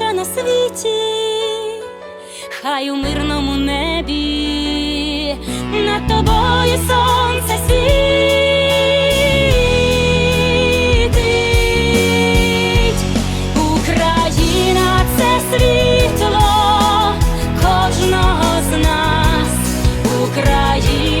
найкраща на світі, хай у мирному небі, над тобою сонце світить Україна це світло кожного з нас, Україна.